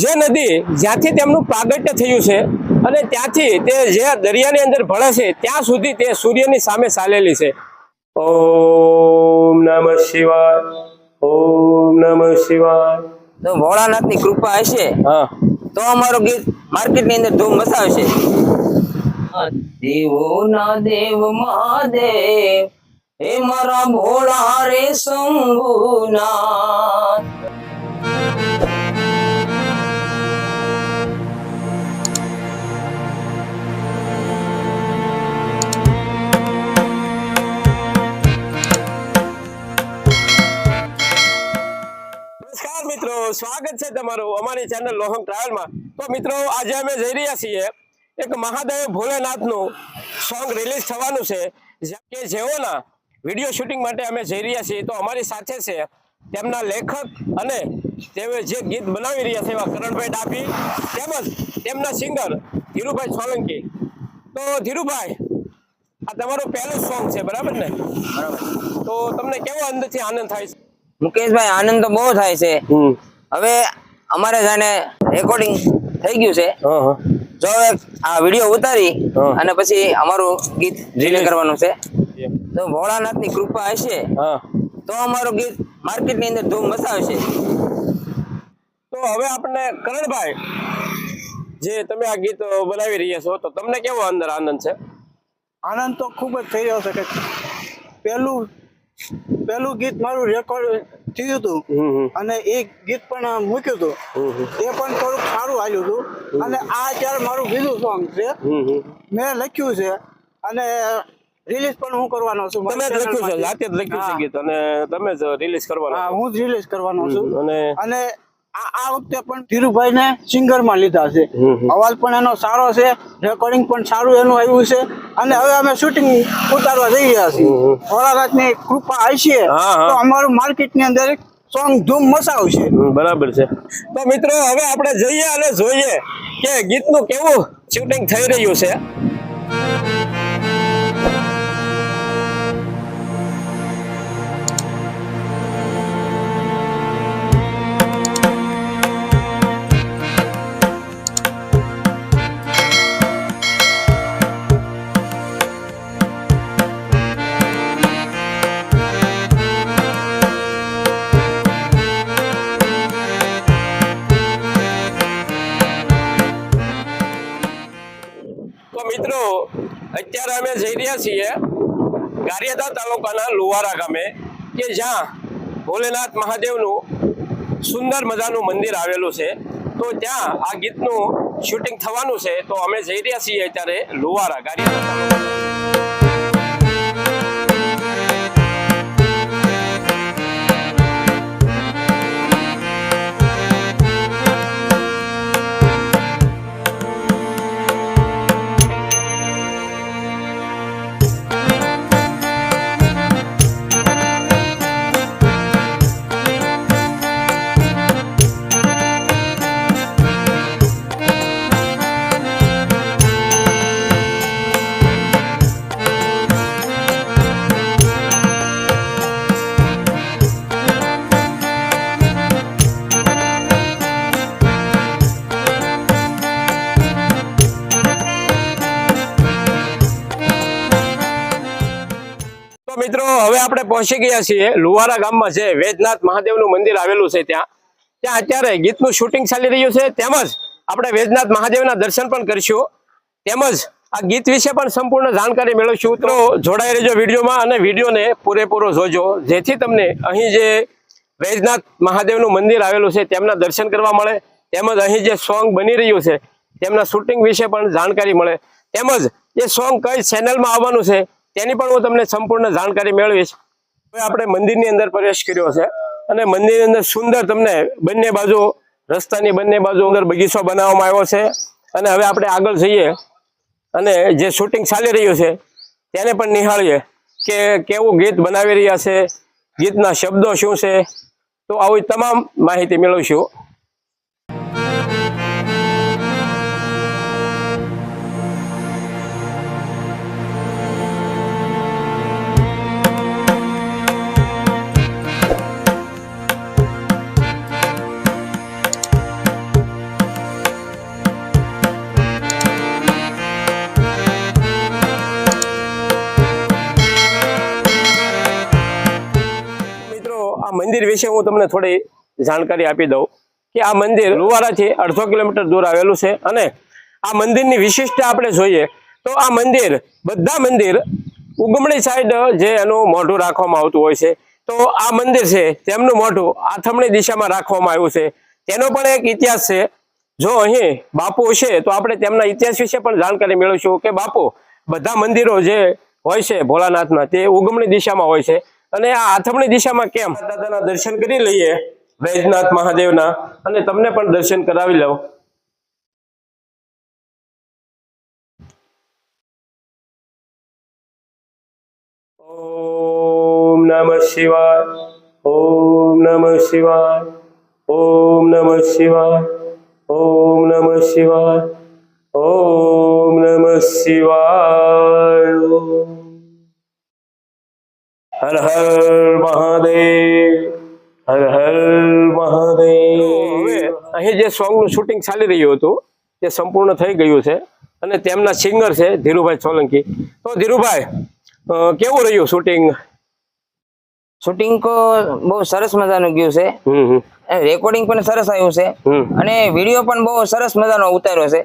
જે નદી જ્યાંથી તેમનું પ્રાગટ્ય થયું છે અને ત્યાંથી તે જે દરિયાની અંદર ભળે છે ત્યાં સુધી તે સૂર્યની સામે ચાલેલી છે. ઓમ નમઃ શિવાય ઓમ નમઃ શિવાય. તો ભોળાનાથની કૃપા હશે. હા. તો અમારું ગીત માર્કેટની અંદર ધૂમ મચાવશે. દેવો ના દેવ મહાદેવ હે મારા ભોળા રે શંભુનાથ. સ્વાગત છે તમારું અમારી ચેનલ લોહંગ ટ્રાવેલમાં તો મિત્રો આજે અમે જઈ રહ્યા છીએ એક મહાદેવ ભોલેનાથનું સોંગ રિલીઝ થવાનું છે. કે જેઓના વીડિયો શૂટિંગ માટે અમે જઈ રહ્યા છીએ. તો અમારી સાથે છે તેમના લેખક અને તેઓ જે ગીત બનાવી રહ્યા છે એવા કરણભાઈ ડાભી તેમજ તેમના સિંગર ધીરુભાઈ સોલંકી. તો ધીરુભાઈ આ તમારું પહેલું સોંગ છે બરાબર ને? બરાબર. તો તમને કેવો અંદરથી આનંદ થાય છે? મુકેશભાઈ આનંદ તો બહુ થાય છે. હવે અમારે જાણે રેકોર્ડિંગ થઈ ગયું છે. હા હા. જો હવે આ વીડિયો ઉતારી હા. અને પછી અમારું ગીત રિલે કરવાનું છે. તો ભોળાનાથની કૃપા હશે. હા. તો અમારું ગીત માર્કેટની અંદર ધૂમ મચાવશે. તો હવે આપણે કરણભાઈ જે તમે આ ગીત બનાવી રહ્યા છો તો તમને કેવો અંદર આનંદ છે? આનંદ તો ખૂબ જ થઈ રહ્યો છે કે પહેલું પહેલું ગીત મારું રેકોર્ડ થયું હતું. અને એ ગીત પણ મૂક્યું હતું. એ પણ થોડુંક સારું હાલ્યું હતું. અને આ અત્યારે મારું બીજું સોંગ છે. મેં લખ્યું છે. અને રિલીઝ પણ હું કરવાનો છું. તમે લખ્યું છે જાતે જ લખ્યું છે ગીત. અને તમે જ રિલીઝ હા હું જ રિલીઝ કરવાનો છું. અને અને આ વખતે પણ ધીરુભાઈ ને સિંગરમાં લીધા છે. અવાજ પણ એનો સારો છે રેકોર્ડિંગ પણ સારું એનું આવ્યું છે અને હવે અમે શૂટિંગ ઉતારવા જઈ રહ્યા છીએ. હમની કૃપા હશે. તો અમારું માર્કેટની અંદર સોંગ ધૂમ મચાવશે. બરાબર છે. તો મિત્રો હવે આપણે જઈએ અને જોઈએ કે ગીતનું કેવું શૂટિંગ થઈ રહ્યું છે. અત્યારે અમે જઈ રહ્યા છીએ ગારિયાદા તાલુકાના લુવારા ગામે કે જ્યાં ભોલેનાથ મહાદેવનું સુંદર મજાનું મંદિર આવેલું છે. તો ત્યાં આ ગીતનું શૂટિંગ થવાનું છે. તો અમે જઈ રહ્યા છીએ અત્યારે લુવારા ગારિયાદા તાલુકા આપણે પહોંચી ગયા છીએ લુવારા ગામમાં છે વેદનાથ મહાદેવનું મંદિર આવેલું છે ત્યાં. ત્યાં અત્યારે ગીતનું શૂટિંગ ચાલી રહ્યું છે. તેમજ આપણે વેદનાથ મહાદેવના દર્શન પણ કરીશું. તેમજ આ ગીત વિશે પણ સંપૂર્ણ જાણકારી મેળવશું. તો જોડાઈ રહેજો વિડીયોમાં અને વિડીયોને પૂરેપૂરો જોજો. જેથી તમને અહીં જે વૈજનાથ મહાદેવનું મંદિર આવેલું છે, તેમના દર્શન કરવા મળે. તેમજ અહીં જે સોંગ બની રહ્યું છે, તેમના શૂટિંગ વિશે પણ જાણકારી મળે. તેમજ એ સોંગ કઈ ચેનલમાં આવવાનું છે, તેની પણ હું તમને સંપૂર્ણ જાણકારી મેળવીશ. આપણે મંદિરની અંદર પ્રવેશ કર્યો છે. અને મંદિરની અંદર સુંદર તમને બંને બાજુ, રસ્તાની બંને બાજુ અંદર બગીચો બનાવવામાં આવ્યો છે. અને હવે આપણે આગળ જઈએ. અને જે શૂટિંગ ચાલી રહ્યું છે, તેને પણ નિહાળીએ કે કેવું ગીત બનાવી રહ્યા છે, ગીતના શબ્દો શું છે. તો આવી તમામ માહિતી મેળવશું. મંદિર વિશે હું તમને થોડી જાણકારી આપી દઉં કે આ મંદિર લુવારાથી અડધો કિલોમીટર દૂર આવેલું છે અને આ મંદિરની વિશિષ્ટતા આપણે જોઈએ તો આ મંદિર, બધા મંદિર ઉગમણી સાઈડ જે એનું મોઢું રાખવામાં આવતું હોય છે. તો આ મંદિર છે, તેમનું મોઢું આથમણી દિશામાં રાખવામાં આવ્યું છે. તેનો પણ એક ઇતિહાસ છે. જો અહીં બાપુ છે તો આપણે તેમના ઇતિહાસ વિશે પણ જાણકારી મેળવીશું કે બાપુ, બધા મંદિરો જે હોય છે ભોળાનાથના તે ઉગમણી દિશામાં હોય છે. અને આ આથમણી દિશામાં કેમ? દાદાના દર્શન કરી લઈએ વૈજનાથ મહાદેવના. અને તમને પણ દર્શન કરાવી લઉં. ઓમ નમઃ શિવાય. ઓમ નમઃ શિવાય. ઓમ નમઃ શિવાય. ઓમ નમઃ શિવાય. ઓમ નમઃ શિવાય. હર હર મહાદેવ હર હર મહાદેવ. અહીં જે સોંગનું શૂટિંગ ચાલી રહ્યું હતું તે સંપૂર્ણ થઈ ગયું છે અને તેમના સિંગર છે ધીરુભાઈ સોલંકી. તો ધીરુભાઈ કેવું રહ્યું શૂટિંગ શૂટિંગ તો બહુ સરસ મજાનું ગયું છે. હમ હમ. રેકોર્ડિંગ પણ સરસ આવ્યું છે. અને વીડિયો પણ બહુ સરસ મજાનો ઉતાર્યો છે.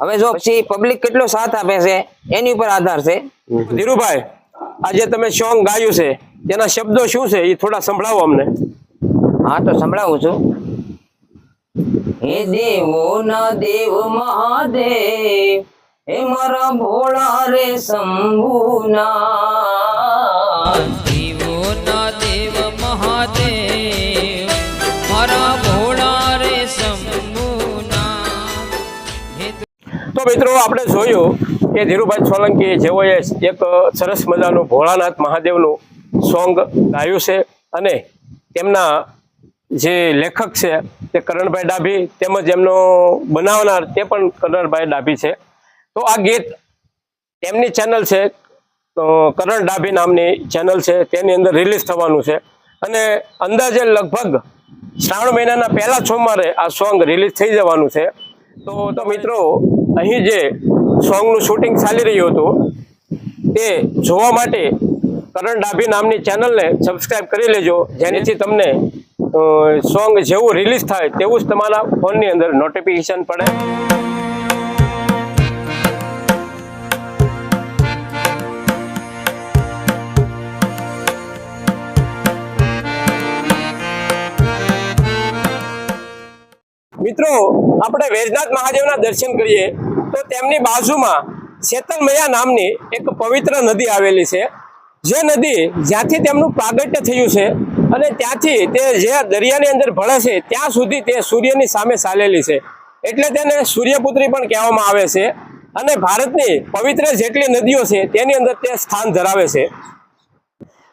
હવે જો પછી પબ્લિક કેટલો સાથ આપે છે એની ઉપર આધાર છે. ધીરુભાઈ આજે તમે સોંગ ગાયું છે તેના શબ્દો શું છે એ થોડા સંભળાવો અમને. હા તો સંભળાવું છું. હે દેવો ન દેવ મહાદેવ હે મારા ભોળા રે શંભુના દેવોના દેવ મહાદેવ મારા ભોળા રે શંભુના તો મિત્રો આપણે જોયું કે ધીરુભાઈ સોલંકી જેઓએ એક સરસ મજાનું ભોળાનાથ મહાદેવનું સોંગ ગાયું છે અને તેમના જે લેખક છે તે કરણભાઈ ડાભી તેમજ એમનો બનાવનાર તે પણ કરણભાઈ ડાભી છે. તો આ ગીત તેમની ચેનલ છે કરણ ડાભી નામની ચેનલ છે, તેની અંદર રિલીઝ થવાનું છે અને અંદાજે લગભગ શ્રાવણ મહિનાના પહેલા સોમવારે આ સોંગ રિલીઝ થઈ જવાનું છે. તો તો મિત્રો, અહીં જે સોંગનું શૂટિંગ ચાલી રહ્યું હતું. તે જોવા માટે કરણ ડાભી નામની ચેનલને સબસ્ક્રાઇબ કરી લેજો. જેનાથી તમને સોંગ જેવું રિલીઝ થાય તેવું જ તમારા ફોનની અંદર નોટિફિકેશન પડે. મિત્રો, આપણે વૈજનાથ મહાદેવના દર્શન કરીએ. તો તેમની બાજુમાં શેતલ નામની એક પવિત્ર નદી આવેલી છે. જે નદી જ્યાંથી તેમનું પ્રાગટ્ય થયું છે અને ત્યાંથી તે જે દરિયાની અંદર ભળે છે, ત્યાં સુધી તે સૂર્યની સામે ચાલેલી છે. એટલે તેને સૂર્યપુત્રી પણ કહેવામાં આવે છે અને ભારતની પવિત્ર જેટલી નદીઓ છે, તેની અંદર તે સ્થાન ધરાવે છે.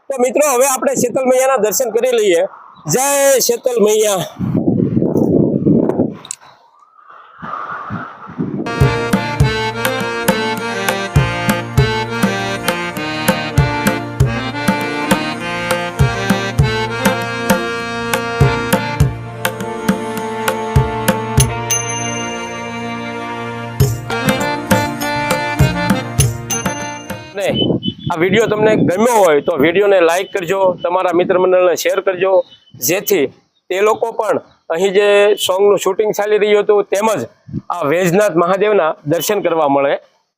તો મિત્રો, હવે આપણે શીતલ મૈયાના દર્શન કરી લઈએ. જય શીતલ મૈયા ને આ વીડિયો તમને ગમ્યો હોય તો વિડીયોને લાઇક કરજો, તમારા મિત્ર મંડળને શેર કરજો, જેથી તે લોકો પણ અહીં જે સોંગનું શૂટિંગ ચાલી રહ્યું હતું તેમજ આ વૈજનાથ મહાદેવના દર્શન કરવા મળે.